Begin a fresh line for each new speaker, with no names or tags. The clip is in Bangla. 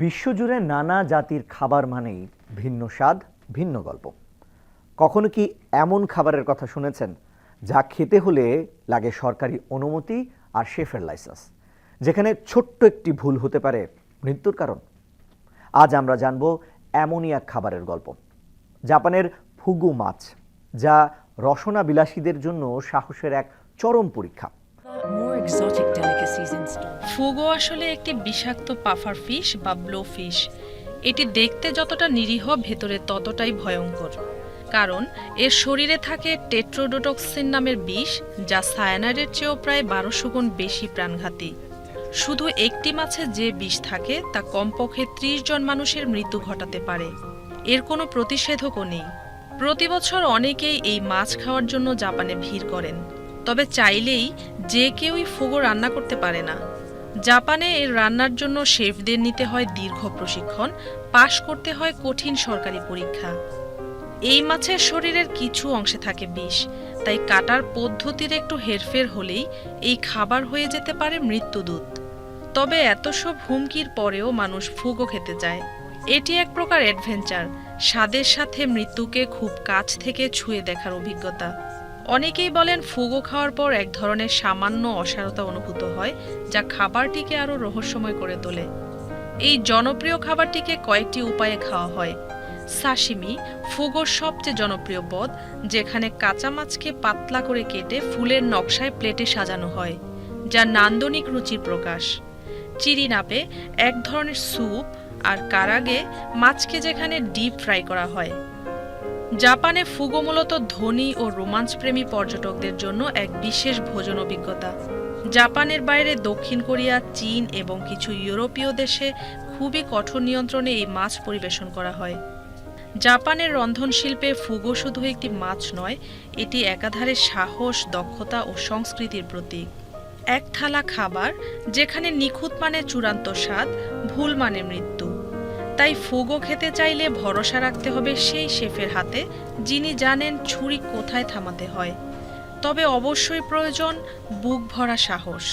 বিশ্বজুড়ে নানা জাতির খাবার মানেই ভিন্ন স্বাদ, ভিন্ন গল্প। কখনো কি এমন খাবারের কথা শুনেছেন যা খেতে হলে লাগে সরকারি অনুমতি আর শেফের লাইসেন্স? যেখানে ছোট্ট একটি ভুল হতে পারে মৃত্যুর কারণ। আজ আমরা জানব এমনই এক খাবারের গল্প। জাপানের ফুগু মাছ, যা রসনা বিলাসীদের জন্য সাহসের এক চরম পরীক্ষা।
Store.
ফুগো আসলে একটি বিষাক্ত পাফার ফিশ বা ব্লো ফিশ। এটি দেখতে যতটা নিরীহ, ভেতরে ততটাই ভয়ঙ্কর। কারণ, এর শরীরে থাকে টেট্রোডোটক্সিন নামের বিষ, যা সায়ানাইডের চেয়েও প্রায় বারোশো গুণ বেশি প্রাণঘাতী। শুধু একটি মাছে যে বিষ থাকে, তা কমপক্ষে ত্রিশ জন মানুষের মৃত্যু ঘটাতে পারে। এর কোনো প্রতিষেধকও নেই। প্রতি বছর অনেকেই এই মাছ খাওয়ার জন্য জাপানে ভিড় করেন। তবে চাইলেই যে কেউই ফুগো রান্না করতে পারে না। জাপানে এর রান্নার জন্য শেফদের নিতে হয় দীর্ঘ প্রশিক্ষণ, পাশ করতে হয় কঠিন সরকারি পরীক্ষা। এই মাছের শরীরের কিছু অংশে থাকে বিষ, তাই কাটার পদ্ধতির একটু হেরফের হলেই এই খাবার হয়ে যেতে পারে মৃত্যুদূত। তবে এত সব হুমকির পরেও মানুষ ফুগো খেতে যায়। এটি এক প্রকার অ্যাডভেঞ্চার, স্বাদের সাথে মৃত্যুকে খুব কাছ থেকে ছুঁয়ে দেখার অভিজ্ঞতা। অনেকেই বলেন ফুগো খাওয়ার পর এক ধরনের সামান্য অসারতা অনুভূত হয়, যা খাবারটিকে আরও রহস্যময় করে তোলে। এই জনপ্রিয় খাবারটিকে কয়েকটি উপায়ে খাওয়া হয়। সাশিমি ফুগোর সবচেয়ে জনপ্রিয় পদ, যেখানে কাঁচা মাছকে পাতলা করে কেটে ফুলের নকশায় প্লেটে সাজানো হয়, যা নান্দনিক রুচির প্রকাশ। চিরিনাপে এক ধরনের স্যুপ আর কারাগে মাছকে যেখানে ডিপ ফ্রাই করা হয়। জাপানে ফুগো মূলত ধনী ও রোমাঞ্চপ্রেমী পর্যটকদের জন্য এক বিশেষ ভোজন অভিজ্ঞতা। জাপানের বাইরে দক্ষিণ কোরিয়া, চীন এবং কিছু ইউরোপীয় দেশে খুবই কঠোর নিয়ন্ত্রণে এই মাছ পরিবেশন করা হয়। জাপানের রন্ধনশিল্পে ফুগো শুধু একটি মাছ নয়, এটি একাধারে সাহস, দক্ষতা ও সংস্কৃতির প্রতীক। এক থালা খাবার, যেখানে নিখুঁত মানে চূড়ান্ত স্বাদ, ভুল মানে মৃত্যু। তাই ফুগো খেতে চাইলে ভরসা রাখতে হবে সেই শেফের হাতে, যিনি জানেন ছুরি কোথায় থামাতে হয়। তবে অবশ্যই প্রয়োজন বুক ভরা সাহস।